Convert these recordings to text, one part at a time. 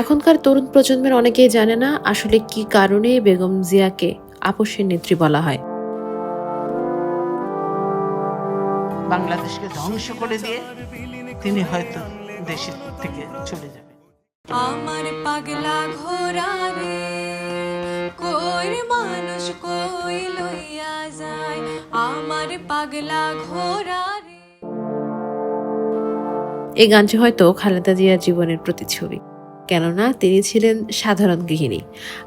এখনকার তরুণ প্রজন্মের অনেকেই জানে না আসলে কি কারণে বেগম জিয়াকে আপসের নেত্রী বলা হয়। বাংলাদেশকে ধ্বংস করে দিয়ে তিনি হয়তো দেশের থেকে চলে যাবেন। আমার পাগলা ঘোরা রে কই মানুষ কই লইয়া যায়? আমার পাগলা ঘোরা রে। এই গানটি হয়তো খালেদা জিয়ার জীবনের প্রতিচ্ছবি। কেননা তিনি ছিলেন সাধারণ গৃহিণী।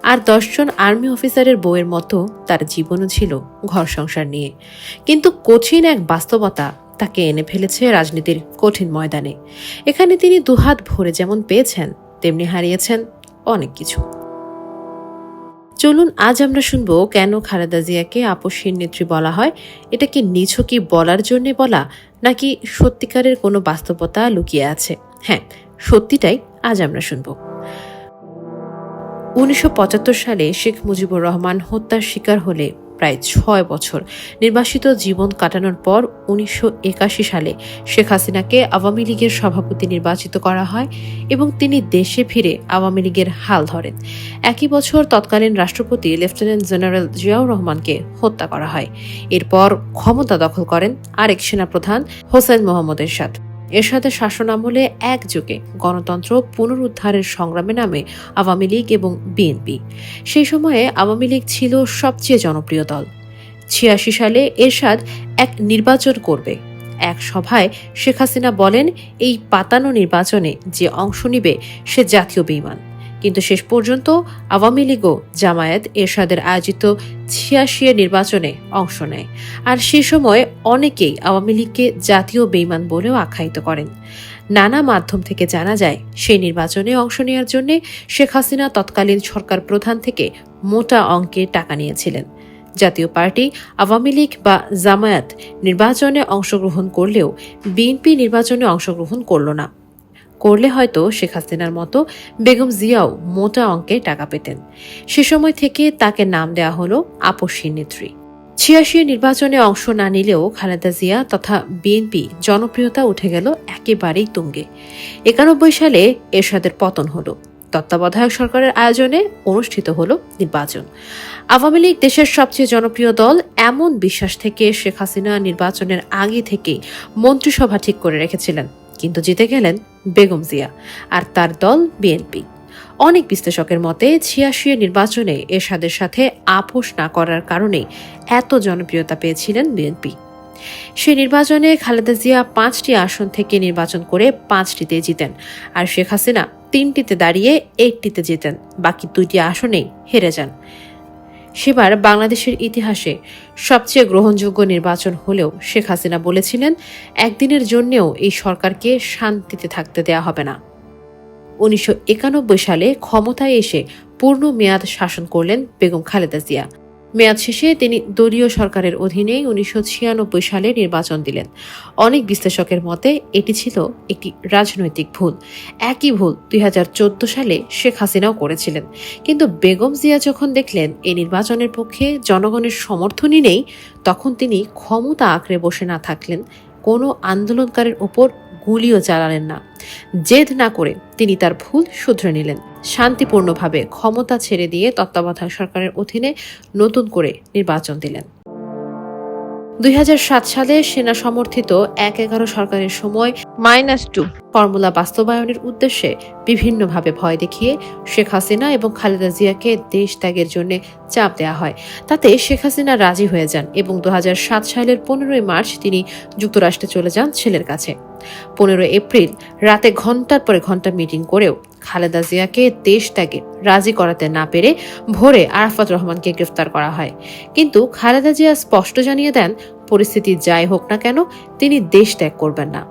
আর দশজন আর্মি অফিসারের বউয়ের মতো তার জীবনও ছিল ঘর সংসার নিয়ে। কিন্তু কঠিন এক বাস্তবতা তাকে এনে ফেলেছে রাজনীতির কঠিন ময়দানে। এখানে তিনি দুহাত ভরে যেমন পেয়েছেন, তেমনি হারিয়েছেন অনেক কিছু। চলুন আজ আমরা শুনব কেন খালেদা জিয়াকে আপসহীন নেত্রী বলা হয়। এটা কি নিছকি বলার জন্য বলা, নাকি সত্যিকারের কোনো বাস্তবতা লুকিয়ে আছে? হ্যাঁ সত্যিটাই আজ আমরা শুনব। উনিশশো পঁচাত্তর সালে শেখ মুজিবুর রহমান হত্যার শিকার হলে প্রায় ছয় বছর নির্বাসিত জীবন কাটানোর পর উনিশশো একাশি সালে শেখ হাসিনাকে আওয়ামী লীগের সভাপতি নির্বাচিত করা হয় এবং তিনি দেশে ফিরে আওয়ামী লীগের হাল ধরেন। একই বছর তৎকালীন রাষ্ট্রপতি লেফটেন্যান্ট জেনারেল জিয়াউর রহমানকে হত্যা করা হয়। এরপর ক্ষমতা দখল করেন আরেক সেনাপ্রধান হোসেন মোহাম্মদ এরশাদ এরশাদের শাসন আমলে একযোগে গণতন্ত্র পুনরুদ্ধারের সংগ্রামে নামে আওয়ামী লীগ এবং বিএনপি। সেই সময়ে আওয়ামী লীগ ছিল সবচেয়ে জনপ্রিয় দল। ছিয়াশি সালে এরশাদ এক নির্বাচন করবে। এক সভায় শেখ হাসিনা বলেন, এই পাতানো নির্বাচনে যে অংশ নিবে, সে জাতীয় বেইমান কিন্তু শেষ পর্যন্ত আওয়ামী লীগও জামায়াত এরশাদের আয়োজিত ছিয়াশি নির্বাচনে অংশ নেয়। আর সে সময় অনেকেই আওয়ামী লীগকে জাতীয় বেইমান বলেও আখ্যায়িত করেন। নানা মাধ্যম থেকে জানা যায়, সেই নির্বাচনে অংশ নেওয়ার জন্য শেখ হাসিনা তৎকালীন সরকার প্রধান থেকে মোটা অঙ্কের টাকা নিয়েছিলেন। জাতীয় পার্টি, আওয়ামী লীগ বা জামায়াত নির্বাচনে অংশগ্রহণ করলেও বিএনপি নির্বাচনে অংশগ্রহণ করল না। করলে হয়তো শেখ হাসিনার মতো বেগম জিয়াও মোটা অঙ্কের টাকা পেতেন। সে সময় থেকে তাকে নাম দেওয়া হলো আপসী নেত্রী। ছিয়াশি নির্বাচনে অংশ না নিলেও খালেদা জিয়া তথা বিএনপি জনপ্রিয়তা উঠে গেল একেবারেই তুঙ্গে। একানব্বই সালে এরশাদের পতন হলো। তত্ত্বাবধায়ক সরকারের আয়োজনে অনুষ্ঠিত হলো নির্বাচন। আওয়ামী লীগ দেশের সবচেয়ে জনপ্রিয় দল এমন বিশ্বাস থেকে শেখ হাসিনা নির্বাচনের আগে থেকেই মন্ত্রিসভা ঠিক করে রেখেছিলেন। কিন্তু জিতে গেলেন বেগম জিয়া আর তার দল বিএনপি। অনেক বিশ্লেষকের মতে ছিয়াশি নির্বাচনে এরশাদের সাথে আপোষ না করার কারণেই এত জনপ্রিয়তা পেয়েছিলেন বিএনপি। সে নির্বাচনে খালেদা জিয়া পাঁচটি আসন থেকে নির্বাচন করে পাঁচটিতে জিতেন আর শেখ হাসিনা তিনটিতে দাঁড়িয়ে একটিতে জিতেন। বাকি দুইটি আসনেই হেরে যান। সেবার বাংলাদেশের ইতিহাসে সবচেয়ে গ্রহণযোগ্য নির্বাচন হলেও শেখ হাসিনা বলেছিলেন, একদিনের জন্যেও এই সরকারকে শান্তিতে থাকতে দেয়া হবে না। উনিশশো একানব্বই সালে ক্ষমতায় এসে পূর্ণ মেয়াদ শাসন করলেন বেগম খালেদা জিয়া। মেয়াদ শেষে তিনি দলীয় সরকারের অধীনেই উনিশশো ছিয়ানব্বই সালে নির্বাচন দিলেন। অনেক বিশ্লেষকের মতে, এটি ছিল একটি রাজনৈতিক ভুল। একই ভুল দুই হাজার চোদ্দ সালে শেখ হাসিনাও করেছিলেন। কিন্তু বেগম জিয়া যখন দেখলেন এই নির্বাচনের পক্ষে জনগণের সমর্থনই নেই, তখন তিনি ক্ষমতা আঁকড়ে বসে না থাকলেন। কোনো আন্দোলনকারীর ওপর গুলিও চালালেন না। জেদ না করে তিনি তার ভুল শুধরে নিলেন। শান্তিপূর্ণভাবে ক্ষমতা ছেড়ে দিয়ে তত্ত্বাবধায়ক সরকারের অধীনে নতুন করে নির্বাচন দিলেন। দুই সালে সেনা সমর্থিত এক এগারো সরকারের সময় মাইনাস টু ফর্মুলা বাস্তবায়নের উদ্দেশ্যে বিভিন্নভাবে ভয় দেখিয়ে শেখ হাসিনা এবং খালেদা জিয়াকে দেশ ত্যাগের জন্য চাপ দেওয়া হয়। তাতে শেখ হাসিনা রাজি হয়ে যান এবং দু হাজার সাত সালের পনেরোই মার্চ তিনি যুক্তরাষ্ট্রে চলে যান ছেলের কাছে। পনেরো এপ্রিল রাতে ঘণ্টার পরে ঘণ্টা মিটিং করেও খালেদা জিয়াকে দেশ ত্যাগে রাজি করাতে না পেরে ভোরে আরাফাত রহমানকে গ্রেফতার করা হয়। কিন্তু খালেদা জিয়া স্পষ্ট জানিয়ে দেন, পরিস্থিতি যাই হোক না কেন, তিনি দেশ ত্যাগ করবেন না।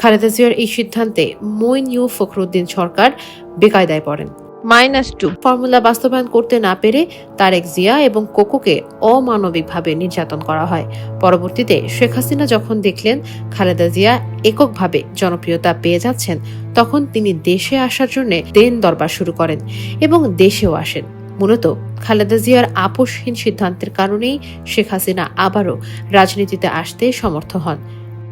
খালেদা জিয়ার এই সিদ্ধান্তে মইন ইউ ফখরুদ্দিন সরকার বেকায়দায় পড়েন। Minus two. ফর্মুলা বাস্তবায়ন করতে না পেরে তারেক জিয়া এবং কোকোকে অমানবিকভাবে নির্যাতন করা হয়। পরবর্তীতে শেখ হাসিনা যখন দেখলেন খালেদা জিয়া এককভাবে জনপ্রিয়তা পেয়ে যাচ্ছেন তখন তিনি দেশে আসার জন্য দেন দরবার শুরু করেন এবং দেশেও আসেন। মূলত খালেদা জিয়ার আপোষহীন সিদ্ধান্তের কারণেই শেখ হাসিনা আবারও রাজনীতিতে আসতে সমর্থ হন।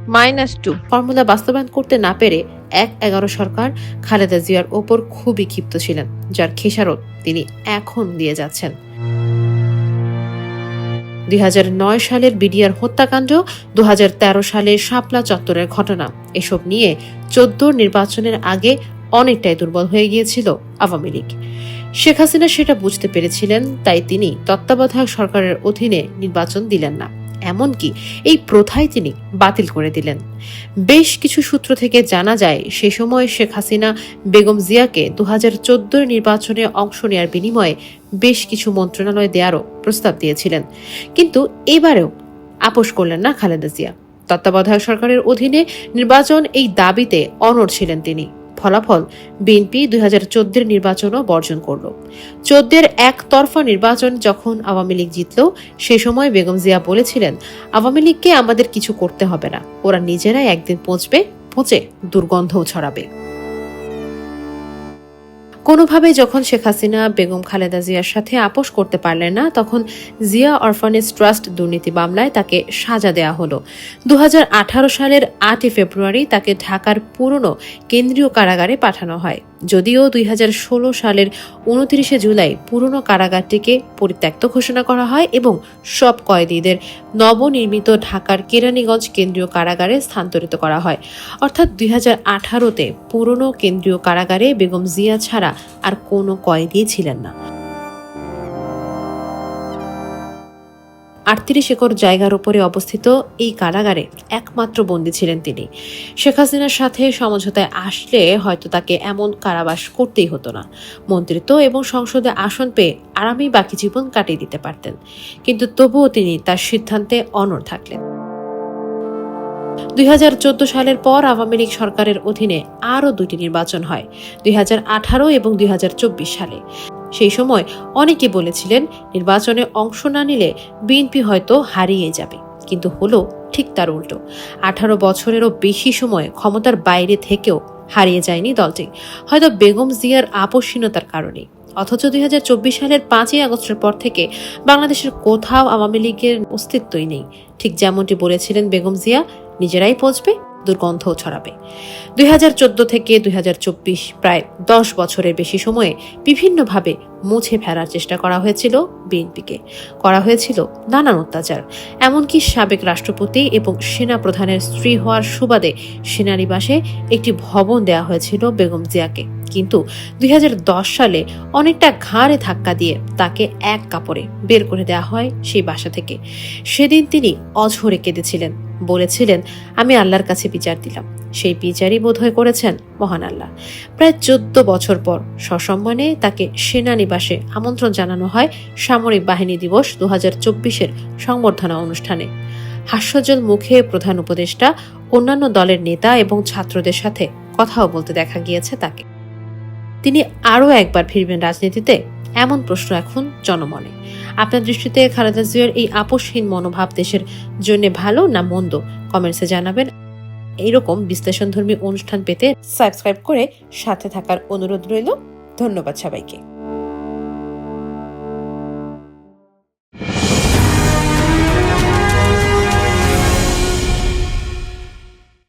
Minus two. ফর্মুলা বাস্তবায়ন করতে না পেরে এক এগারো সরকার খালেদা জিয়ার ওপর খুবই ক্ষিপ্ত ছিলেন, যার খেসারত তিনি এখন দিয়ে যাচ্ছেন। দুই হাজার নয় সালের বিডিআর হত্যাকাণ্ড, দুই হাজার তেরো সালের শাপলা চত্বরের ঘটনা, এসব নিয়ে চোদ্দ নির্বাচনের আগে অনেকটাই দুর্বল হয়ে গিয়েছিল আওয়ামী লীগ। শেখ হাসিনা সেটা বুঝতে পেরেছিলেন, তাই তিনি তত্ত্বাবধায়ক সরকারের অধীনে নির্বাচন দিলেন না। এমনকি এই প্রথাই তিনি বাতিল করে দিলেন। বেশ কিছু সূত্র থেকে জানা যায়, সে সময় শেখ হাসিনা বেগম জিয়াকে দু হাজার নির্বাচনে অংশ নেয়ার বিনিময়ে বেশ কিছু মন্ত্রণালয় দেওয়ারও প্রস্তাব দিয়েছিলেন। কিন্তু এবারেও আপোষ করলেন না খালেদা জিয়া। তত্ত্বাবধায়ক সরকারের অধীনে নির্বাচন এই দাবিতে অনড় ছিলেন তিনি। ফলাফল বিএনপি দুই হাজার চোদ্দের নির্বাচনও বর্জন করল। চোদ্দের একতরফা নির্বাচন যখন আওয়ামী লীগ জিতল, সে সময় বেগম জিয়া বলেছিলেন, আওয়ামী লীগকে আমাদের কিছু করতে হবে না। ওরা নিজেরাই একদিন পৌঁছবে পচে দুর্গন্ধও ছড়াবে। কোনোভাবে যখন শেখ হাসিনা, বেগম খালেদা জিয়ার সাথে আপোষ করতে পারলেন না, তখন জিয়া অরফানেজ ট্রাস্ট দুর্নীতি মামলায় তাকে সাজা দেয়া হলো। দু হাজার আঠারো সালের আটই ফেব্রুয়ারি তাকে ঢাকার পুরনো কেন্দ্রীয় কারাগারে পাঠানো হয়। যদিও দুই হাজার ষোলো সালের উনত্রিশে জুলাই পুরনো কারাগারটিকে পরিত্যক্ত ঘোষণা করা হয় এবং সব কয়েদিদের নবনির্মিত ঢাকার কেরানীগঞ্জ কেন্দ্রীয় কারাগারে স্থানান্তরিত করা হয়। অর্থাৎ দুই হাজার আঠারোতে পুরনো কেন্দ্রীয় কারাগারে বেগম জিয়া ছাড়া আর কোনো কয়েদি ছিলেন না। আটত্রিশ একর জায়গার উপরে অবস্থিত এই কারাগারে একমাত্র বন্দী ছিলেন তিনি। শেখ হাসিনার সাথে সমঝোতায় আসলে হয়তো তাকে এমন কারাবাস করতেই হতো না। মন্ত্রিত্ব এবং সংসদে আসন পেয়ে আরামেই বাকি জীবন কাটিয়ে দিতে পারতেন। কিন্তু তবুও তিনি তার সিদ্ধান্তে অনড় থাকলেন। দুই হাজার চোদ্দ সালের পর আওয়ামী লীগ সরকারের অধীনে আরও দুটি নির্বাচন হয়, দুই হাজার আঠারো এবং দুই হাজার চব্বিশ সালে। সেই সময় অনেকে বলেছিলেন, নির্বাচনে অংশ না নিলে বিএনপি হয়তো হারিয়ে যাবে। কিন্তু হলো ঠিক তার উল্টো। আঠারো বছরেরও বেশি সময় ক্ষমতার বাইরে থেকেও হারিয়ে যায়নি দলটি। হয়তো বেগম জিয়ার আপসীনতার কারণে। অথচ দুই হাজার চব্বিশ সালের পাঁচই আগস্টের পর থেকে বাংলাদেশের কোথাও আওয়ামী লীগের অস্তিত্বই নেই। ঠিক যেমনটি বলেছিলেন বেগম জিয়া, নিজেরাই পৌঁছবে। দুর্গন্ধ ছড়াবে। দুই হাজার চোদ্দ থেকে দুই হাজার চব্বিশ প্রায় দশ বছরের বেশি সময়ে বিভিন্নভাবে মুছে ফেলার চেষ্টা করা হয়েছিল বিএনপিকে। করা হয়েছিল নানান অত্যাচার, এমনকি সাবেক রাষ্ট্রপতি এবং সেনা প্রধানের স্ত্রী হওয়ার সুবাদে সেনানিবাসে একটি ভবন দেওয়া হয়েছিল বেগম জিয়াকে। কিন্তু দুই হাজার দশ সালে অনেকটা ঘাড়ে ধাক্কা দিয়ে তাকে এক কাপড়ে বের করে দেওয়া হয় সেই বাসা থেকে। সেদিন তিনি অঝরে কেঁদেছিলেন। বলেছিলেন, আমি আল্লাহর কাছে বিচার দিলাম। সেই বিচারই বোধহয় করেছেন মহান আল্লাহ। প্রায় চোদ্দ বছর পর সসম্মানে তাকে সেনানিবাসে আমন্ত্রণ জানানো হয় সামরিক বাহিনী দিবস দু হাজার চব্বিশের সংবর্ধনা অনুষ্ঠানে। হাস্যজ্জ্বল মুখে প্রধান উপদেষ্টা, অন্যান্য দলের নেতা এবং ছাত্রদের সাথে কথাও বলতে দেখা গিয়েছে তাকে। তিনি আরও একবার ফিরবেন রাজনীতিতে, এমন প্রশ্ন এখন জনমনে। আপনার দৃষ্টিতে খালেদা জিয়ার এই আপোষহীন মনোভাব দেশের জন্য ভালো না মন্দ? কমেন্টসে জানাবেন। এইরকম বিশ্লেষণধর্মী অনুষ্ঠান পেতে সাবস্ক্রাইব করে সাথে থাকার অনুরোধ রইল। ধন্যবাদ সবাইকে।